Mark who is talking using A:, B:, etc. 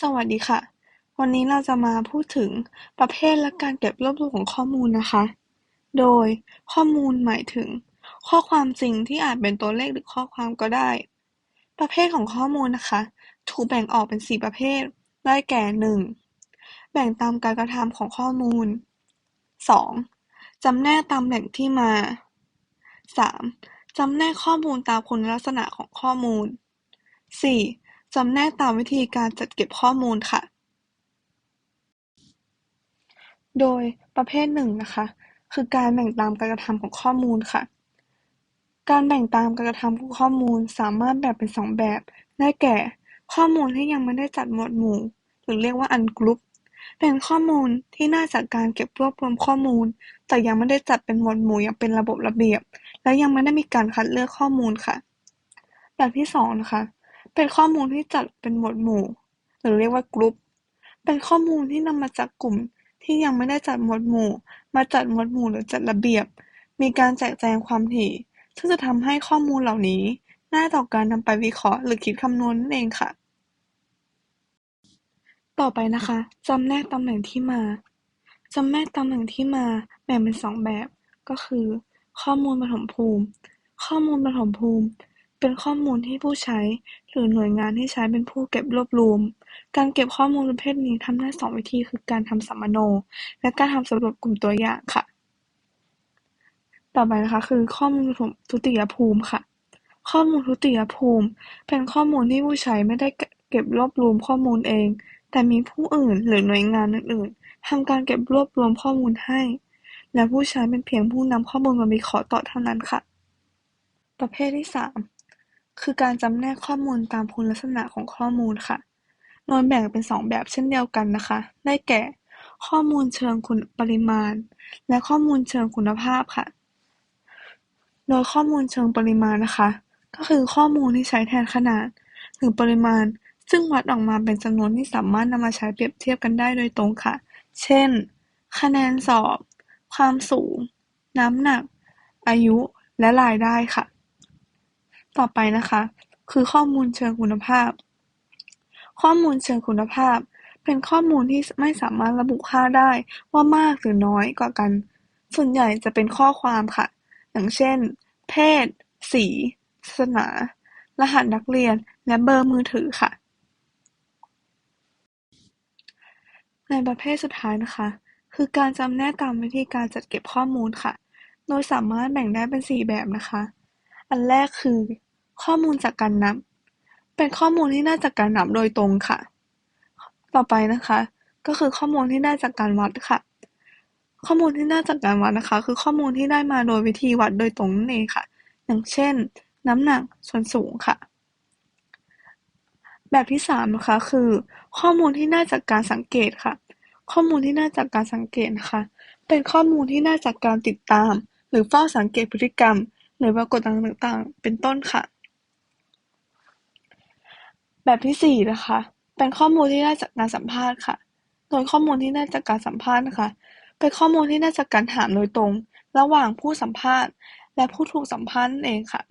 A: สวัสดีค่ะ วันนี้เราจะมาพูดถึงประเภทและการเก็บรวบรวมของข้อมูลนะคะ โดย ข้อมูลหมายถึง ข้อความจริงที่อาจเป็นตัวเลขหรือข้อความก็ได้ ประเภทของข้อมูลนะคะ ถูกแบ่งออกเป็น 4 ประเภท ได้แก่ 1. แบ่งตามการกระทำของข้อมูล 2. จำแนกตามแหล่งที่มา 3. จำแนกข้อมูลตามคุณลักษณะของข้อมูล 4. จำแนกตามวิธีการจัดเก็บข้อมูลค่ะ โดยประเภทหนึ่งนะคะ คือการแบ่งตามการกระทำของข้อมูลค่ะ การแบ่งตามการกระทำของข้อมูลสามารถแบ่งเป็นสองแบบ ได้แก่ ข้อมูลที่ยังไม่ได้จัดหมวดหมู่ หรือเรียกว่า ungroup เป็นข้อมูลที่น่าจากการเก็บรวบรวมข้อมูล แต่ยังไม่ได้จัดเป็นหมวดหมู่อย่างเป็นระบบระเบียบ และยังไม่ได้มีการคัดเลือกข้อมูลค่ะ แบบที่สองนะคะ เป็นข้อมูลที่จัดเป็นหมวดหมู่ หรือเรียกว่ากรุ๊ป เป็นข้อมูลที่นำมาจากกลุ่มที่ยังไม่ได้จัดหมวดหมู่ มาจัดหมวดหมู่หรือจัดระเบียบ มีการแจกแจงความถี่ ซึ่งจะทำให้ข้อมูลเหล่านี้ง่ายต่อการนำไปวิเคราะห์หรือคิดคำนวณนั่นเองค่ะ ต่อไปนะคะจำแนกตำแหน่งที่มาจำแนกตำแหน่งที่มาแบ่งเป็นสองแบบ ก็คือ ข้อมูลปฐมภูมิ ข้อมูลปฐมภูมิ เป็นข้อมูลที่ผู้ใช้ หรือหน่วยงานที่ใช้เป็นผู้เก็บรวบรวม การเก็บข้อมูลประเภทนี้ทำได้สองวิธี คือการทำสัมมโน และการทำสำรวจกลุ่มตัวอย่างค่ะ ต่อไปนะคะ คือข้อมูลทุติยภูมิค่ะ ข้อมูลทุติยภูมิ เป็นข้อมูลที่ผู้ใช้ไม่ได้เก็บรวบรวมข้อมูลเอง แต่มีผู้อื่นหรือหน่วยงานอื่นๆทำการเก็บรวบรวมข้อมูลให้ และผู้ใช้เป็นเพียงผู้นำข้อมูลมาวิเคราะห์ต่อเท่านั้นค่ะ ประเภทที่สาม คือการจำแนกข้อมูลตามคุณลักษณะของข้อมูลค่ะ โดยแบ่งเป็นสองแบบเช่นเดียวกันนะคะ ได้แก่ ข้อมูลเชิงคุณปริมาณ และข้อมูลเชิงคุณภาพค่ะ โดยข้อมูลเชิงปริมาณนะคะ ก็คือข้อมูลที่ใช้แทนขนาด หรือปริมาณ ซึ่งวัดออกมาเป็นจำนวนที่สามารถนำมาใช้เปรียบเทียบกันได้โดยตรงค่ะ เช่น คะแนนสอบ ความสูง น้ำหนัก อายุ และรายได้ค่ะ ต่อไปนะคะ คือข้อมูลเชิงคุณภาพ ข้อมูลเชิงคุณภาพ เป็นข้อมูลที่ไม่สามารถระบุค่าได้ว่ามากหรือน้อยกว่ากัน ส่วนใหญ่จะเป็นข้อความค่ะ อย่างเช่น เพศ สีศาสนา รหัสนักเรียน และเบอร์มือถือค่ะ ในประเภทสุดท้ายนะคะ คือการจำแนกตามวิธีการจัดเก็บข้อมูลค่ะ โดยสามารถแบ่งได้เป็น 4 แบบนะคะ อันแรกคือ ข้อมูลจากการนับ เป็นข้อมูลที่ได้จากการนับโดยตรงค่ะ ต่อไปนะคะ ก็คือข้อมูลที่ได้จากการวัดค่ะ ข้อมูลที่ได้จากการวัดนะคะ คือข้อมูลที่ได้มาโดยวิธีวัดโดยตรงนั่นเองค่ะ อย่างเช่น น้ำหนักส่วนสูงค่ะ แบบที่สามนะคะคือ ข้อมูลที่ได้จากการสังเกตค่ะ ข้อมูลที่ได้จากการสังเกตนะคะ เป็นข้อมูลที่ได้จากการติดตาม หรือเฝ้าสังเกตพฤติกรรม หรือปรากฏการณ์ต่างๆ เป็นต้นค่ะ แบบที่สี่นะคะ เป็นข้อมูลที่ได้จากการสัมภาษณ์ค่ะ โดยข้อมูลที่ได้จากการสัมภาษณ์นะคะ เป็นข้อมูลที่ได้จากการถามโดยตรง ระหว่างผู้สัมภาษณ์และผู้ถูกสัมภาษณ์นั่นเองค่ะ